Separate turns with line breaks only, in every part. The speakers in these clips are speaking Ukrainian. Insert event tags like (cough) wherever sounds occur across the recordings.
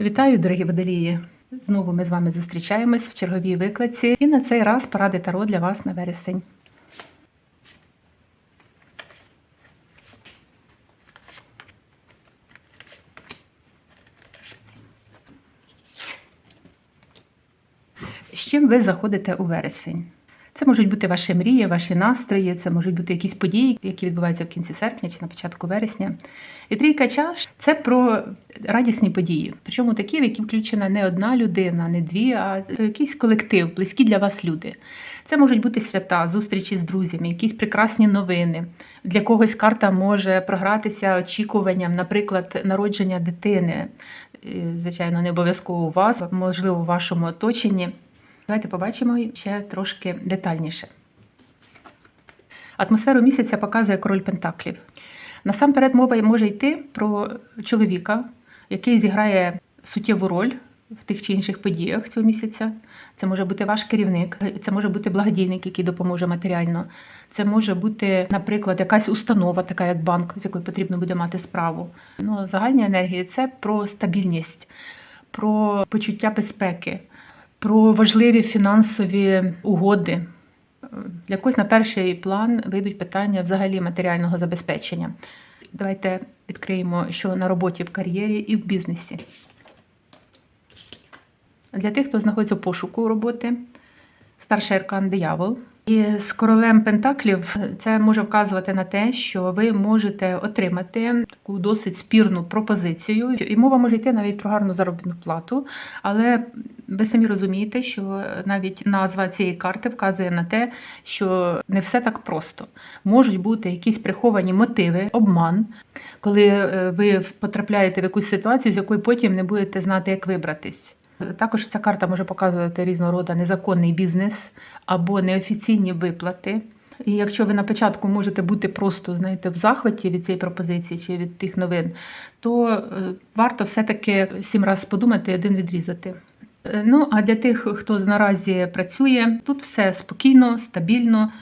Вітаю, дорогі водолії! Знову ми з вами зустрічаємось в черговій викладці, і на цей раз поради Таро для вас на вересень. З чим ви заходите у вересень? Це можуть бути ваші мрії, ваші настрої, це можуть бути якісь події, які відбуваються в кінці серпня чи на початку вересня. І трійка чаш це про радісні події, причому такі, в які включена не одна людина, не дві, а якийсь колектив, близькі для вас люди. Це можуть бути свята, зустрічі з друзями, якісь прекрасні новини. Для когось карта може програтися очікуванням, наприклад, народження дитини. Е, Звичайно, не обов'язково у вас, можливо, у вашому оточенні. Давайте побачимо ще трошки детальніше. Атмосферу місяця показує король Пентаклів. Насамперед, мова може йти про чоловіка, який зіграє суттєву роль в тих чи інших подіях цього місяця. Це може бути ваш керівник, це може бути благодійник, який допоможе матеріально. Це може бути, наприклад, якась установа, така як банк, з якою потрібно буде мати справу. Ну, загальні енергії це про стабільність, про почуття безпеки про важливі фінансові угоди. Для когось на перший план вийдуть питання взагалі матеріального забезпечення. Давайте відкриємо, що на роботі в кар'єрі і в бізнесі. Для тих, хто знаходиться в пошуку роботи, старший аркан диявол. І з королем Пентаклів це може вказувати на те, що ви можете отримати таку досить спірну пропозицію, і мова може йти навіть про гарну заробітну плату. Але ви самі розумієте, що навіть назва цієї карти вказує на те, що не все так просто. Можуть бути якісь приховані мотиви, обман, коли е, ви потрапляєте в якусь ситуацію, з якої потім не будете знати, як вибратись. Також ця карта може показувати різного роду незаконний бізнес або неофіційні виплати. І якщо ви на початку можете бути просто знаєте, в захваті від цієї пропозиції чи від тих новин, то е, варто все-таки сім разів подумати і один відрізати. Е, Ну, а для тих, хто наразі працює, тут все спокійно, стабільно.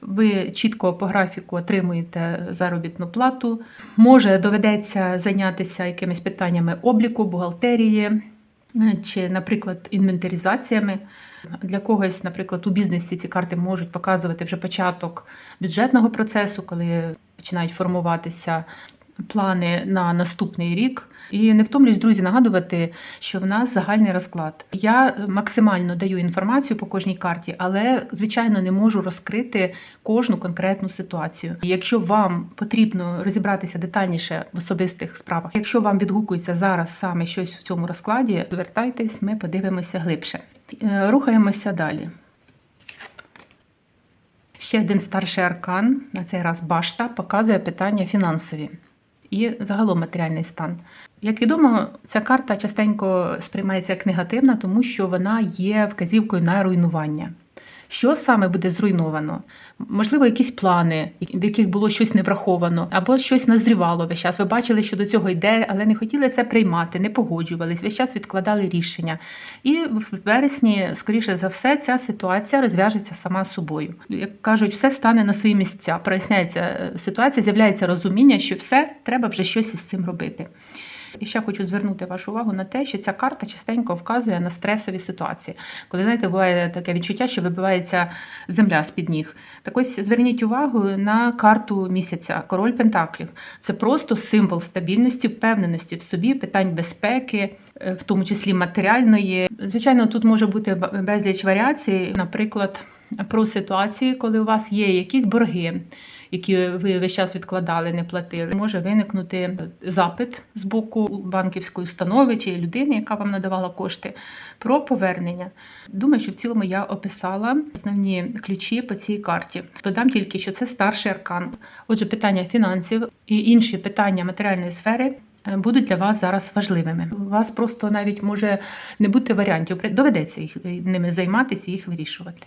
Ви чітко по графіку отримуєте заробітну плату. Може доведеться зайнятися якимись питаннями обліку, бухгалтерії чи, наприклад, інвентаризаціями. Для когось, наприклад, у бізнесі ці карти можуть показувати вже початок бюджетного процесу, коли починають формуватися плани на наступний рік. І не втомлюсь, друзі, нагадувати, що в нас загальний розклад. Я максимально даю інформацію по кожній карті, але звичайно не можу розкрити кожну конкретну ситуацію. Якщо вам потрібно розібратися детальніше в особистих справах, якщо вам відгукується зараз саме щось в цьому розкладі, звертайтесь, ми подивимося глибше. Е, Рухаємося далі. Ще один старший аркан, на цей раз башта, показує питання фінансові і загалом матеріальний стан. Як відомо, ця карта частенько сприймається як негативна, тому що вона є вказівкою на руйнування. Що саме буде зруйновано? Можливо, якісь плани, в яких було щось не враховано, або щось назрівало весь час. Ви бачили, що до цього йде, але не хотіли це приймати, не погоджувались, весь час відкладали рішення. І в вересні, скоріше за все, ця ситуація розв'яжеться сама собою. Як кажуть, все стане на свої місця. Проясняється е, ситуація, з'являється розуміння, що все треба вже щось із цим робити. І ще хочу звернути вашу увагу на те, що ця карта частенько вказує на стресові ситуації. Коли знаєте, буває таке відчуття, що вибивається земля з під ніг. Так ось зверніть увагу на карту місяця, король Пентаклів. Це просто символ стабільності, впевненості в собі, питань безпеки, е, в тому числі матеріальної. Звичайно, тут може бути безліч варіацій, наприклад, про ситуації, коли у вас є якісь борги які ви весь час відкладали, не платили, може виникнути запит з боку банківської установи чи людини, яка вам надавала кошти, про повернення. Думаю, що в цілому я описала основні ключі по цій карті. Додам тільки, що це старший аркан. Отже, питання фінансів і інші питання матеріальної сфери. е, Будуть для вас зараз важливими. У вас просто навіть може не бути варіантів. Доведеться їх ними займатися і їх вирішувати.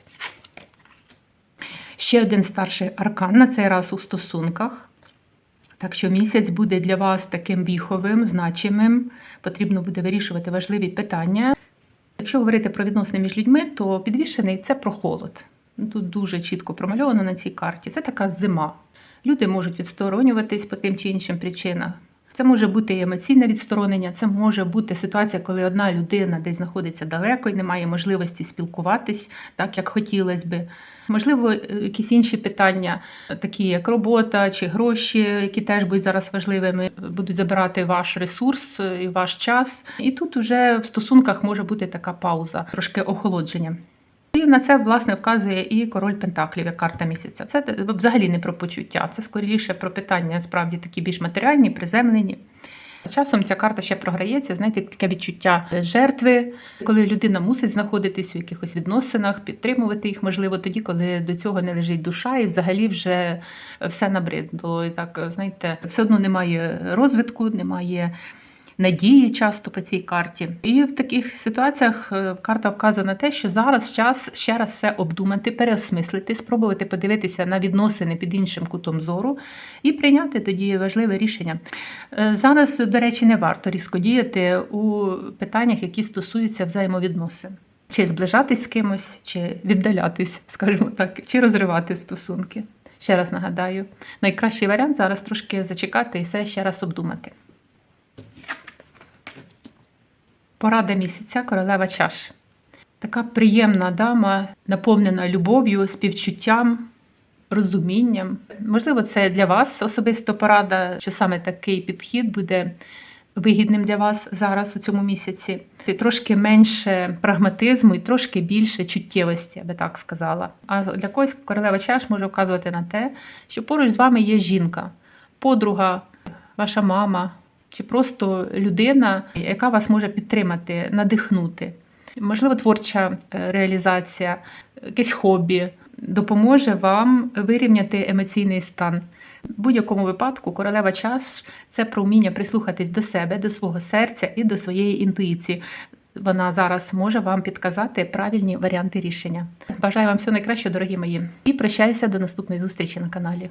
Ще один старший аркан, на цей раз у стосунках. Так що місяць буде для вас таким віховим, значимим. Потрібно буде вирішувати важливі питання. Якщо говорити про відносини між людьми, то підвішений це про холод. Тут дуже чітко промальовано на цій карті. Це така зима. Люди можуть відсторонюватись по тим чи іншим причинам. Це може бути емоційне відсторонення, це може бути ситуація, коли одна людина десь знаходиться далеко і не має можливості спілкуватись так, як хотілося би. Можливо, е, якісь інші питання, такі як робота чи гроші, які теж будуть зараз важливими, будуть забирати ваш ресурс і ваш час. І тут уже в стосунках може бути така пауза, трошки охолодження. І на це власне вказує і король Пентаклів, як карта місяця. Це взагалі не про почуття, це скоріше про питання, справді такі більш матеріальні, приземлені. Часом ця карта ще програється, знаєте, таке відчуття жертви, коли людина мусить знаходитись у якихось відносинах, підтримувати їх, можливо, тоді, коли до цього не лежить душа, і взагалі вже все набридло. І так, знаєте, все одно немає розвитку, немає надії часто по цій карті. І в таких ситуаціях е, карта вказує на те, що зараз час ще раз все обдумати, переосмислити, спробувати подивитися на відносини під іншим кутом зору і прийняти тоді важливе рішення. Е, Зараз, до речі, не варто різко діяти у питаннях, які стосуються взаємовідносин. Чи зближатись з кимось, чи віддалятись, (laughs) скажімо так, чи розривати стосунки. Ще раз нагадаю, найкращий варіант зараз трошки зачекати і все ще раз обдумати. Порада місяця королева чаш. Така приємна дама, наповнена любов'ю, співчуттям, розумінням. Можливо, це для вас особисто порада, що саме такий підхід буде вигідним для вас зараз у цьому місяці. І Трошки менше прагматизму і трошки більше чуттєвості, я би так сказала. А для когось королева чаш може вказувати на те, що поруч з вами є жінка, подруга, ваша мама чи просто людина, яка вас може підтримати, надихнути. Можливо, творча е, реалізація, якесь хобі допоможе вам вирівняти емоційний стан. В будь-якому випадку королева час це про вміння прислухатись до себе, до свого серця і до своєї інтуїції. Вона зараз може вам підказати правильні варіанти рішення. Бажаю вам всього найкращого, дорогі мої, і прощаюся до наступної зустрічі на каналі.